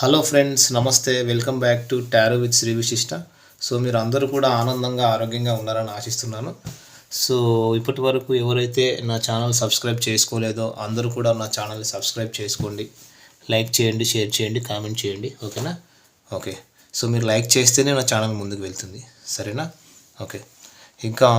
Hello friends నమస్తే. Welcome back to tarot with Shri Vishishta. So మీరు అందరూ కూడా ఆనందంగా ఆరోగ్యంగా ఉన్నారని ఆశిస్తున్నాను. సో ఇప్పటి వరకు ఎవరైతే నా ఛానల్ సబ్స్క్రైబ్ చేసుకోలేదో అందరూ కూడా నా ఛానల్ని సబ్స్క్రైబ్ చేసుకోండి. లైక్ చేయండి షేర్ చేయండి కామెంట్ చేయండి. ఓకేనా? ఓకే. సో మీరు లైక్ చేస్తేనే నా ఛానల్ ముందుకు వెళ్తుంది. సరేనా? ఓకే. ఇంకా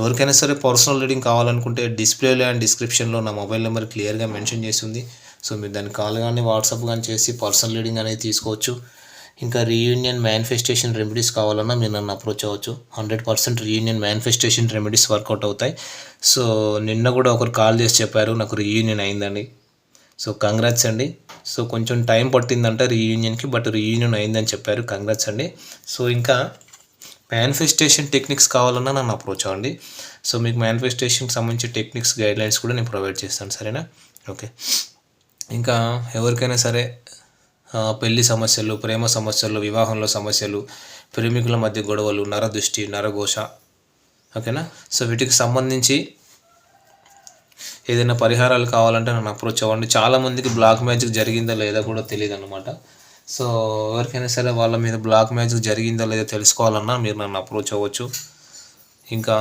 ఎవరికైనా సరే పర్సనల్ రీడింగ్ కావాలనుకుంటే డిస్ప్లేలో అండ్ డిస్క్రిప్షన్లో నా మొబైల్ నెంబర్ క్లియర్గా మెన్షన్ చేసి ఉంది. సో మీరు దాన్ని కాల్ కానీ వాట్సాప్ కానీ చేసి పర్సనల్ రీడింగ్ అనేది తీసుకోవచ్చు. ఇంకా రీయూనియన్ మేనిఫెస్టేషన్ రెమెడీస్ కావాలన్నా మీరు నన్ను అప్రోచ్ అవ్వచ్చు. Hundred percent reunion manifestation remedies work out అవుతాయి. సో నిన్న కూడా ఒకరు కాల్ చేసి చెప్పారు నాకు రీయూనియన్ అయిందండి. సో కంగ్రాట్స్ అండి. సో కొంచెం టైం పట్టిందంట రీయూనియన్కి బట్ రీయూనియన్ అయిందని చెప్పారు. కంగ్రాట్స్ అండి. సో ఇంకా మేనిఫెస్టేషన్ టెక్నిక్స్ కావాలన్నా నన్ను అప్రోచ్ అవ్వండి. సో మీకు మేనిఫెస్టేషన్కి సంబంధించి టెక్నిక్స్ గైడ్లైన్స్ కూడా నేను ప్రొవైడ్ చేస్తాను. సరేనా? ఓకే ఇంకా ఎవరికైనా సరే పెళ్ళి సమస్యలు ప్రేమ సమస్యలు వివాహంలో సమస్యలు ప్రేమికుల మధ్య గొడవలు నరదృష్టి నరఘోష ఓకేనా? సో వీటికి సంబంధించి ఏదైనా పరిహారాలు కావాలంటే నన్ను అప్రోచ్ అవ్వండి. చాలామందికి బ్లాక్ మ్యాజిక్ జరిగిందా లేదా కూడా తెలియదు అనమాట సో ఎవరికైనా సరే వాళ్ళ మీద బ్లాక్ మ్యాజిక్ జరిగిందా లేదా తెలుసుకోవాలన్నా మీరు నన్ను అప్రోచ్ అవ్వచ్చు. ఇంకా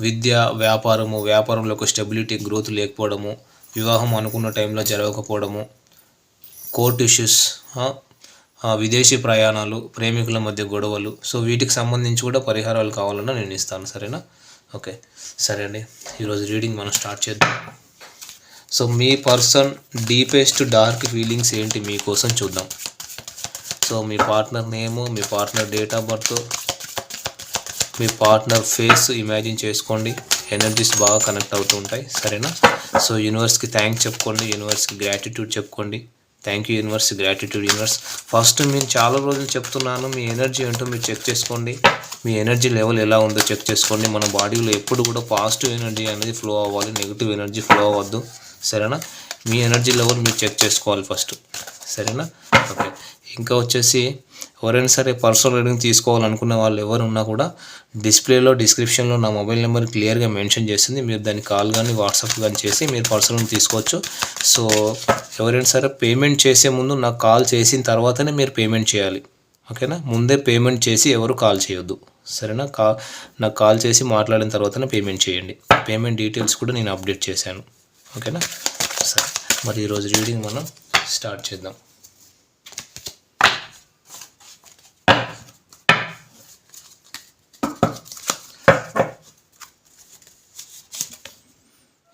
విద్య వ్యాపారము వ్యాపారంలో ఒక స్టెబిలిటీ గ్రోత్ లేకపోవడము వివాహం అనుకున్న టైంలో జరగకపోవడము కోర్ట్ ఇష్యూస్ విదేశీ ప్రయాణాలు ప్రేమికుల మధ్య గొడవలు సో వీటికి సంబంధించి కూడా పరిహారాలు కావాలన్నా నేను ఇస్తాను సరేనా? ఓకే సరే అండి. ఈరోజు రీడింగ్ మనం స్టార్ట్ చేద్దాం. సో మీ పర్సన్ డీపెస్ట్ డార్క్ ఫీలింగ్స్ ఏంటి మీకోసం చూద్దాం. సో మీ పార్ట్నర్ నేము మీ పార్ట్నర్ డేట్ ఆఫ్ బర్త్ మీ పార్ట్నర్ ఫేస్ ఇమాజిన్ చేసుకోండి. ఎనర్జీస్ బాగా కనెక్ట్ అవుతూ ఉంటాయి. సరేనా? సో యూనివర్స్కి థ్యాంక్స్ చెప్పుకోండి. యూనివర్స్కి గ్రాటిట్యూడ్ చెప్పుకోండి. Thank you universe gratitude universe first నేను చాలా రోజులు చెప్తున్నాను. మీ ఎనర్జీ ఏంటో మీరు చెక్ చేసుకోండి. మీ ఎనర్జీ లెవెల్ ఎలా ఉందో చెక్ చేసుకోండి. మన బాడీలో ఎప్పుడు కూడా పాజిటివ్ ఎనర్జీ అనేది ఫ్లో అవ్వాలి. నెగిటివ్ ఎనర్జీ ఫ్లో అవ్వద్దు. సరేనా? మీ ఎనర్జీ లెవెల్ మీరు చెక్ చేసుకోవాలి ఫస్ట్ సరేనా? ఓకే. ఇంకా వచ్చేసి ఎవరైనా సరే పర్సనల్ రీడింగ్ తీసుకోవాలనుకున్న వాళ్ళు ఎవరు ఉన్నా కూడా డిస్ప్లేలో డిస్క్రిప్షన్లో నా మొబైల్ నెంబర్ క్లియర్గా మెన్షన్ చేసింది. మీరు దాన్ని కాల్ కానీ వాట్సాప్ కానీ చేసి మీరు పర్సనల్ తీసుకోవచ్చు. సో ఎవరైనా సరే పేమెంట్ చేసే ముందు నాకు కాల్ చేసిన తర్వాతనే మీరు పేమెంట్ చేయాలి. ఓకేనా? ముందే పేమెంట్ చేసి ఎవరు కాల్ చేయొద్దు. సరేనా? కా నాకు కాల్ చేసి మాట్లాడిన తర్వాతనే పేమెంట్ చేయండి. పేమెంట్ డీటెయిల్స్ కూడా నేను అప్డేట్ చేశాను. ఓకేనా? సరే. మరి ఈరోజు రీడింగ్ మనం స్టార్ట్ చేద్దాం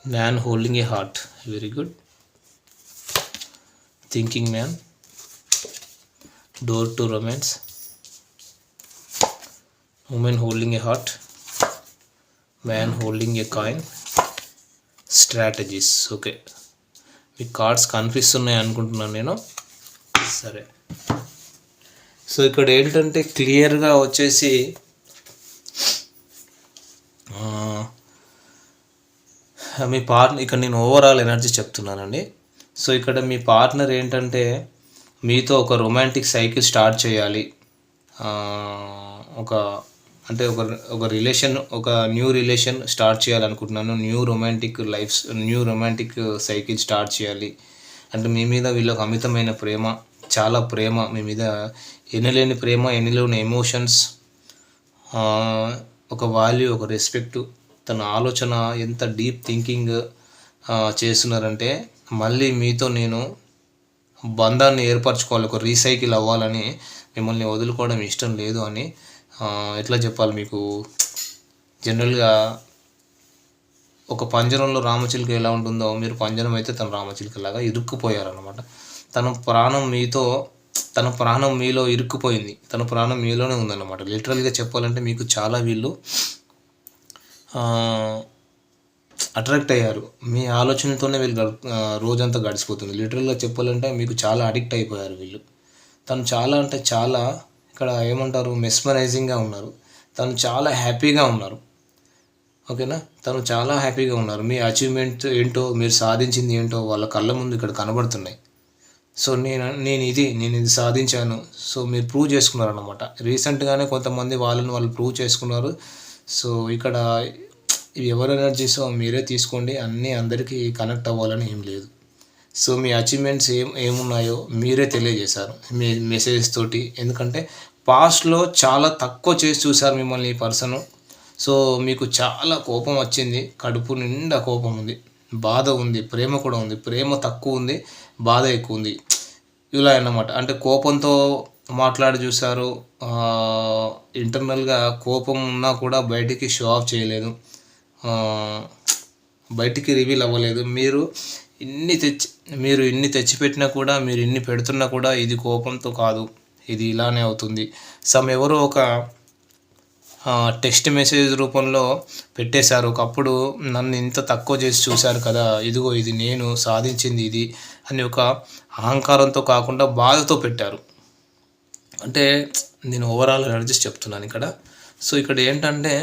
man holding a heart very good thinking man door to romance woman holding a heart man holding a coin strategies okay మీ కార్డ్స్ కనిపిస్తున్నాయి అనుకుంటున్నాను నేను. సరే. సో ఇక్కడ ఏంటంటే క్లియర్గా వచ్చేసి మీ పార్ట్నర్ ఇక్కడ నేను ఓవరాల్ ఎనర్జీ చెప్తున్నానండి. సో ఇక్కడ మీ పార్ట్నర్ ఏంటంటే మీతో ఒక రొమాంటిక్ సైకిల్ స్టార్ట్ చేయాలి. ఒక అంటే ఒక ఒక రిలేషన్ ఒక న్యూ రిలేషన్ స్టార్ట్ చేయాలనుకుంటున్నాను. New romantic life new romantic cycle start చేయాలి. అంటే మీ మీద వీళ్ళకి అమితమైన ప్రేమ చాలా ప్రేమ మీ మీద. ఎనలేని ప్రేమ ఎనలేని ఎమోషన్స్ ఒక వాల్యూ ఒక రెస్పెక్ట్ తన ఆలోచన ఎంత డీప్ థింకింగ్ చేస్తున్నారంటే మళ్ళీ మీతో నేను బంధాన్ని ఏర్పరచుకోవాలి ఒక రీసైకిల్ అవ్వాలని మిమ్మల్ని వదులుకోవడం ఇష్టం లేదు అని ఎట్లా చెప్పాలి మీకు? జనరల్గా ఒక పంజరంలో రామచిలుక ఎలా ఉంటుందో మీరు పంజరం అయితే తన రామచిలుకలాగా ఇరుక్కుపోయారనమాట తన ప్రాణం మీతో తన ప్రాణం మీలో ఇరుక్కుపోయింది. తన ప్రాణం మీలోనే ఉందన్నమాట. లిటరల్గా చెప్పాలంటే మీకు చాలా వీళ్ళు అట్రాక్ట్ అయ్యారు. మీ ఆలోచనతోనే వీళ్ళు రోజంతా గడిచిపోతుంది. లిటరల్గా చెప్పాలంటే మీకు చాలా అడిక్ట్ అయిపోయారు వీళ్ళు. తను చాలా అంటే చాలా ఇక్కడ ఏమంటారు మెస్మరైజింగ్గా ఉన్నారు. తను చాలా హ్యాపీగా ఉన్నారు. ఓకేనా? తను చాలా హ్యాపీగా ఉన్నారు. మీ అచీవ్మెంట్ ఏంటో మీరు సాధించింది ఏంటో వాళ్ళ కళ్ళ ముందు ఇక్కడ కనబడుతున్నాయి. సో నేను నేను ఇది నేను ఇది సాధించాను. సో మీరు ప్రూవ్ చేసుకున్నారన్నమాట. రీసెంట్గానే కొంతమంది వాళ్ళని వాళ్ళు ప్రూవ్ చేసుకున్నారు. సో ఇక్కడ ఇవి ఎవరి ఎనర్జీసో మీరే తీసుకోండి. అన్నీ అందరికీ కనెక్ట్ అవ్వాలని ఏం లేదు. సో మీ అచీవ్మెంట్స్ ఏం ఏమున్నాయో మీరే తెలియజేశారు. మీ మెసేజెస్ తోటి. ఎందుకంటే పాస్ట్లో చాలా తక్కువ చేసి చూశారు మిమ్మల్ని ఈ పర్సన్ సో మీకు చాలా కోపం వచ్చింది. కడుపు నిండా కోపం ఉంది. బాధ ఉంది. ప్రేమ కూడా ఉంది. ప్రేమ తక్కువ ఉంది. బాధ ఎక్కువ ఉంది. ఇలా అన్నమాట. అంటే కోపంతో మాట్లాడి చూశారు. ఇంటర్నల్గా కోపం ఉన్నా కూడా బయటికి షో ఆఫ్ చేయలేదు. బయటికి రివీల్ అవ్వలేదు. మీరు ఇన్ని తెచ్చి మీరు ఇన్ని తెచ్చిపెట్టినా కూడా మీరు ఇన్ని పెడుతున్నా కూడా ఇది కోపంతో కాదు. ఇది ఇలానే అవుతుంది. సమ్ ఎవరో ఒక టెక్స్ట్ మెసేజ్ రూపంలో పెట్టేశారు. ఒకప్పుడు నన్ను ఇంత తక్కువ చేసి చూశారు కదా ఇదిగో ఇది నేను సాధించింది ఇది అని ఒక అహంకారంతో కాకుండా బాధతో పెట్టారు. అంటే నేను ఓవరాల్ ఎనర్జీస్ చెప్తున్నాను ఇక్కడ. సో ఇక్కడ ఏంటంటే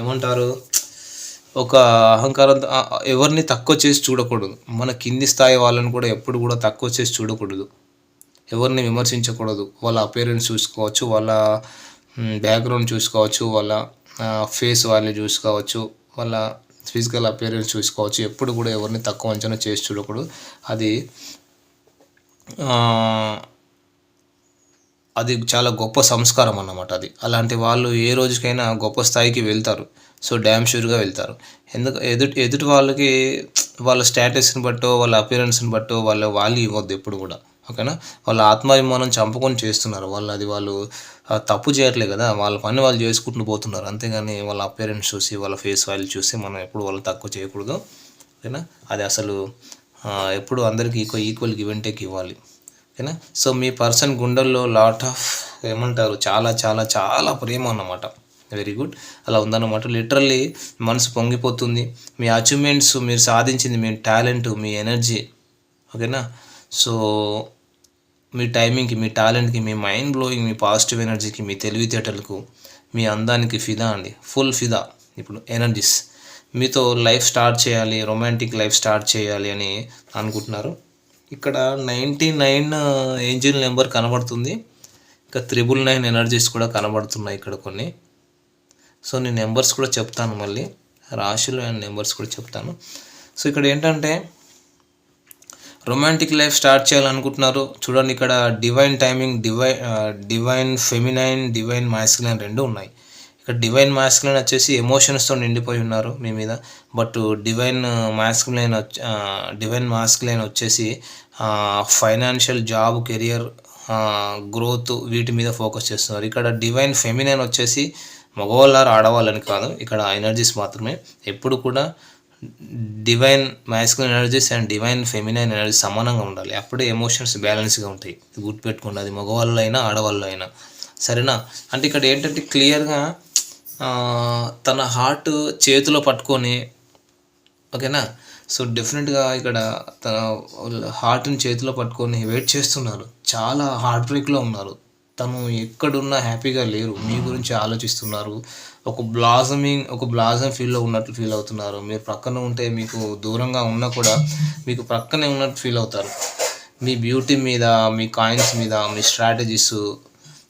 ఏమంటారు? ఒక అహంకారంతో ఎవరిని తక్కువ చేసి చూడకూడదు. మన కింది స్థాయి వాళ్ళని కూడా ఎప్పుడు కూడా తక్కువ చేసి చూడకూడదు. ఎవరిని విమర్శించకూడదు. వాళ్ళ అపేరెన్స్ చూసుకోవచ్చు వాళ్ళ బ్యాక్గ్రౌండ్ చూసుకోవచ్చు వాళ్ళ ఫేస్ వాల్యూ చూసుకోవచ్చు వాళ్ళ ఫిజికల్ అపేరెన్స్ చూసుకోవచ్చు. ఎప్పుడు కూడా ఎవరిని తక్కువ అంచనా చేసి చూడకూడదు. అది అది చాలా గొప్ప సంస్కారం అన్నమాట అది. అలాంటి వాళ్ళు ఏ రోజుకైనా గొప్ప స్థాయికి వెళ్తారు. సో డ్యామ్ షూర్గా వెళ్తారు. ఎందుకు ఎదుటి ఎదుటి వాళ్ళకి వాళ్ళ స్టేటస్ని బట్టో వాళ్ళ అపిరెన్స్ని బట్టో వాళ్ళ వాల్యూ ఇవ్వద్దు ఎప్పుడు కూడా. ఓకేనా? వాళ్ళ ఆత్మాభిమానం చంపుకొని చేస్తున్నారు. వాళ్ళు అది వాళ్ళు తప్పు చేయట్లేదు కదా. వాళ్ళ పని వాళ్ళు చేసుకుంటూ పోతున్నారు. అంతేగాని వాళ్ళ అపేరెన్స్ చూసి వాళ్ళ ఫేస్ వాల్యూ చూసి మనం ఎప్పుడు వాళ్ళు తక్కువ చేయకూడదు. ఓకేనా? అది అసలు ఎప్పుడు అందరికీ ఈక్వల్ ఈక్వల్ గివ్ ఇవ్వాలి. ఓకేనా సో మీ పర్సన్ గుండెల్లో లాట్ ఆఫ్ ఏమంటారు చాలా చాలా చాలా ప్రేమ అన్నమాట. వెరీ గుడ్ అలా ఉందన్నమాట. లిటరల్లీ మనసు పొంగిపోతుంది. మీ అచీవ్మెంట్స్ మీరు సాధించింది మీ టాలెంట్ మీ ఎనర్జీ ఓకేనా సో మీ టైమింగ్కి మీ టాలెంట్కి మీ మైండ్ బ్లోయింగ్ మీ పాజిటివ్ ఎనర్జీకి మీ తెలివితేటలకు మీ అందానికి ఫిదా అండి. ఫుల్ ఫిదా. ఇప్పుడు ఎనర్జీస్ మీతో లైఫ్ స్టార్ట్ చేయాలి రొమాంటిక్ లైఫ్ స్టార్ట్ చేయాలి అని అనుకుంటున్నారు. ఇక్కడ నైంటీ నైన్ ఏంజిల్ నెంబర్ కనబడుతుంది. ఇంకా త్రిబుల్ నైన్ ఎనర్జీస్ కూడా కనబడుతున్నాయి ఇక్కడ కొన్ని. సో నేను నెంబర్స్ కూడా చెప్తాను మళ్ళీ. రాశులు అండ్ నెంబర్స్ కూడా చెప్తాను. సో ఇక్కడ ఏంటంటే రొమాంటిక్ లైఫ్ స్టార్ట్ చేయాలనుకుంటున్నారు. చూడండి ఇక్కడ divine timing divine divine feminine divine masculine రెండు ఉన్నాయి. ఇక్కడ డివైన్ మాస్కులైన్ వచ్చేసి ఎమోషన్స్తో నిండిపోయి ఉన్నారు మీ మీద. But divine masculine divine masculine వచ్చేసి ఫైనాన్షియల్ జాబ్ కెరియర్ గ్రోత్ వీటి మీద ఫోకస్ చేస్తున్నారు. ఇక్కడ డివైన్ ఫెమినైన్ వచ్చేసి మగవాళ్ళారు ఆడవాళ్ళని కాదు ఇక్కడ ఎనర్జీస్ మాత్రమే. ఎప్పుడు కూడా divine masculine energies and divine feminine energy సమానంగా ఉండాలి. అప్పుడే ఎమోషన్స్ బ్యాలెన్స్గా ఉంటాయి. గుర్తుపెట్టుకోండి అది మగవాళ్ళు అయినా ఆడవాళ్ళు అయినా సరేనా? అంటే ఇక్కడ ఏంటంటే క్లియర్గా తన హార్ట్ చేతిలో పట్టుకొని ఓకేనా? సో డెఫినెట్గా ఇక్కడ తన హార్ట్ని చేతిలో పట్టుకొని వెయిట్ చేస్తున్నారు. చాలా హార్ట్ బ్రేక్లో ఉన్నారు. తను ఎక్కడున్నా హ్యాపీగా లేరు. మీ గురించి ఆలోచిస్తున్నారు. ఒక బ్లాజమింగ్ ఒక బ్లాజమ్ ఫీల్లో ఉన్నట్లు ఫీల్ అవుతున్నారు. మీరు ప్రక్కన ఉంటే మీకు దూరంగా ఉన్నా కూడా మీకు ప్రక్కనే ఉన్నట్టు ఫీల్ అవుతారు. మీ బ్యూటీ మీద మీ కాయిన్స్ మీద మీ స్ట్రాటజీస్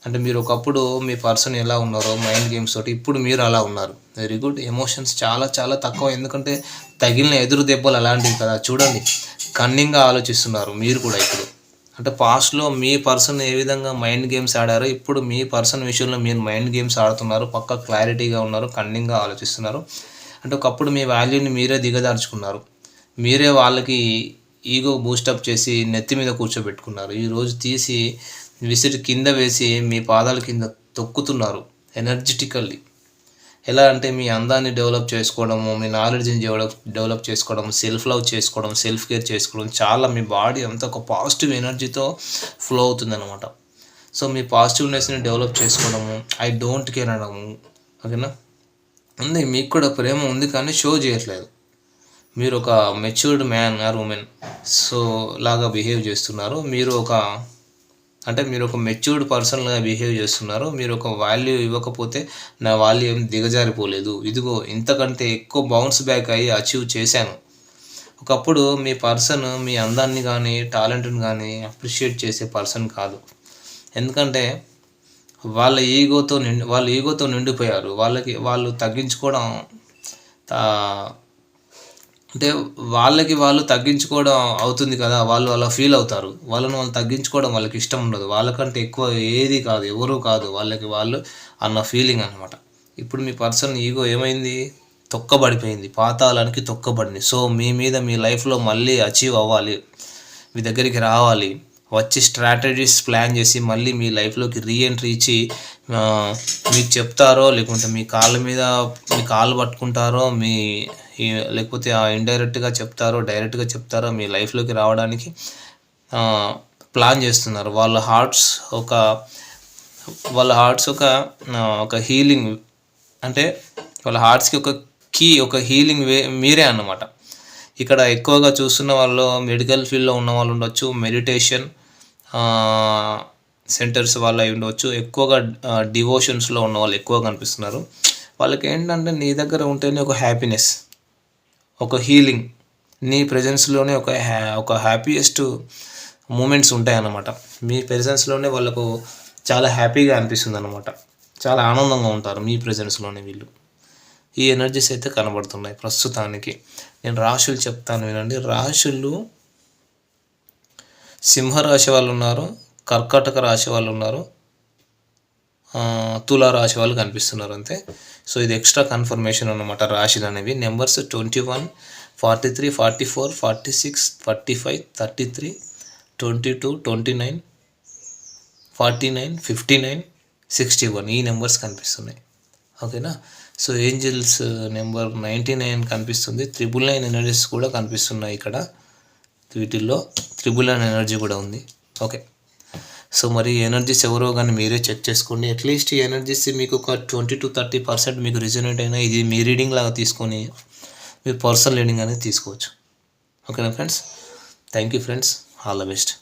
అంటే మీరు ఒకప్పుడు మీ పర్సన్ ఎలా ఉన్నారో మైండ్ గేమ్స్ తోటి ఇప్పుడు మీరు అలా ఉన్నారు. వెరీ గుడ్ ఎమోషన్స్ చాలా చాలా తక్కువ. ఎందుకంటే తగిలిన ఎదురు దెబ్బలు అలాంటివి కదా. చూడండి కన్నింగ్గా ఆలోచిస్తున్నారు మీరు కూడా ఇప్పుడు. అంటే పాస్ట్లో మీ పర్సన్ ఏ విధంగా మైండ్ గేమ్స్ ఆడారో ఇప్పుడు మీ పర్సన్ విషయంలో మీరు మైండ్ గేమ్స్ ఆడుతున్నారు పక్క క్లారిటీగా ఉన్నారు కన్నింగ్గా ఆలోచిస్తున్నారు. అంటే ఒకప్పుడు మీ వాల్యూని మీరే దిగదార్చుకున్నారు. మీరే వాళ్ళకి ఈగో బూస్టప్ చేసి నెత్తి మీద కూర్చోబెట్టుకున్నారు. ఈరోజు తీసి విసిరి కింద వేసి మీ పాదాల కింద తొక్కుతున్నారు ఎనర్జెటికల్లీ. ఎలా అంటే మీ అందాన్ని డెవలప్ చేసుకోవడము మీ నాలెడ్జ్ని డెవలప్ డెవలప్ చేసుకోవడం సెల్ఫ్ లవ్ చేసుకోవడం సెల్ఫ్ కేర్ చేసుకోవడం చాలా మీ బాడీ అంతా ఒక పాజిటివ్ ఎనర్జీతో ఫ్లో అవుతుందన్నమాట. సో మీ పాజిటివ్నెస్ని డెవలప్ చేసుకోవడము ఐ డోంట్ కేర్ అనడము ఓకేనా? ఉంది మీకు కూడా ప్రేమ ఉంది కానీ షో చేయట్లేదు. మీరు ఒక matured man or woman so లాగా బిహేవ్ చేస్తున్నారు. మీరు ఒక అంటే మీరు ఒక మెచ్యూర్డ్ పర్సన్గా బిహేవ్ చేస్తున్నారు. మీరు ఒక వాల్యూ ఇవ్వకపోతే నా వాల్యూ ఏం దిగజారిపోలేదు. ఇదిగో ఇంతకంటే ఎక్కువ బౌన్స్ బ్యాక్ అయ్యి అచీవ్ చేశాను. ఒకప్పుడు మీ పర్సన్ మీ అందాన్ని కానీ టాలెంట్ని కానీ అప్రిషియేట్ చేసే పర్సన్ కాదు. ఎందుకంటే వాళ్ళ ఈగోతో నిండి వాళ్ళ ఈగోతో నిండిపోయారు. వాళ్ళకి వాళ్ళు తగ్గించుకోవడం అంటే వాళ్ళకి వాళ్ళు తగ్గించుకోవడం అవుతుంది కదా వాళ్ళు అలా ఫీల్ అవుతారు. వాళ్ళని వాళ్ళు తగ్గించుకోవడం వాళ్ళకి ఇష్టం ఉండదు. వాళ్ళకంటే ఎక్కువ ఏది కాదు ఎవరు కాదు వాళ్ళకి వాళ్ళు అన్న ఫీలింగ్ అనమాట ఇప్పుడు మీ పర్సన్ ఈగో ఏమైంది? తొక్కబడిపోయింది. పాతాళానికి తొక్కబడింది. సో మీ మీద మీ లైఫ్లో మళ్ళీ అచీవ్ అవ్వాలి. మీ దగ్గరికి రావాలి. వచ్చి స్ట్రాటజీస్ ప్లాన్ చేసి మళ్ళీ మీ లైఫ్లోకి రీఎంట్రీ ఇచ్చి మీకు చెప్తారో లేకుంటే మీ కాళ్ళ మీద మీ కాళ్ళు పట్టుకుంటారో మీ లేకపోతే ఇండైరెక్ట్గా చెప్తారో డైరెక్ట్గా చెప్తారో మీ లైఫ్లోకి రావడానికి ప్లాన్ చేస్తున్నారు. వాళ్ళ హార్ట్స్ ఒక వాళ్ళ హార్ట్స్ ఒక ఒక హీలింగ్ అంటే వాళ్ళ హార్ట్స్కి ఒక కీ ఒక హీలింగ్ వే మీరే అన్నమాట. ఇక్కడ ఎక్కువగా చూస్తున్న వాళ్ళు మెడికల్ ఫీల్డ్లో ఉన్న వాళ్ళు ఉండొచ్చు మెడిటేషన్ సెంటర్స్ వాళ్ళు అయి ఉండవచ్చు ఎక్కువగా డివోషన్స్లో ఉన్న వాళ్ళు ఎక్కువగా కనిపిస్తున్నారు. వాళ్ళకి ఏంటంటే నీ దగ్గర ఉంటేనే ఒక హ్యాపీనెస్ ఒక హీలింగ్ నీ ప్రజెన్స్లోనే ఒక హ్యా ఒక హ్యాపీయెస్ట్ మూమెంట్స్ ఉంటాయన్నమాట. మీ ప్రజెన్స్లోనే వాళ్ళకు చాలా హ్యాపీగా అనిపిస్తుంది అనమాట చాలా ఆనందంగా ఉంటారు మీ ప్రజెన్స్లోనే వీళ్ళు. ఈ ఎనర్జీస్ అయితే కనబడుతున్నాయి ప్రస్తుతానికి. నేను రాశులు చెప్తాను వినండి. రాశులు సింహరాశి వాళ్ళు ఉన్నారు కర్కాటక రాశి వాళ్ళు ఉన్నారు తులారాశి తులా రాశి వాళ్ళు కనిపిస్తున్నారు అంతే. సో ఇది ఎక్స్ట్రా కన్ఫర్మేషన్ అన్నమాట రాశిలు అనేవి. Numbers twenty one forty three forty four forty six forty five thirty three twenty two twenty nine forty nine fifty nine sixty one ఈ నెంబర్స్ కనిపిస్తున్నాయి. ఓకేనా so angels number ninety nine కనిపిస్తుంది. Triple nine energies కూడా కనిపిస్తున్నాయి ఇక్కడ. వీటిల్లో triple nine energy కూడా ఉంది. ఓకే సో మరి ఎనర్జీస్ ఎవరో కానీ మీరే చెక్ చేసుకోండి. అట్లీస్ట్ ఈ ఎనర్జీస్ మీకు ఒక ట్వంటీ టు థర్టీ పర్సెంట్ మీకు రిజనేట్ అయినా ఇది మీ రీడింగ్ లాగా తీసుకొని మీరు పర్సనల్ రీడింగ్ అనేది తీసుకోవచ్చు. ఓకేనా friends thank you friends all the best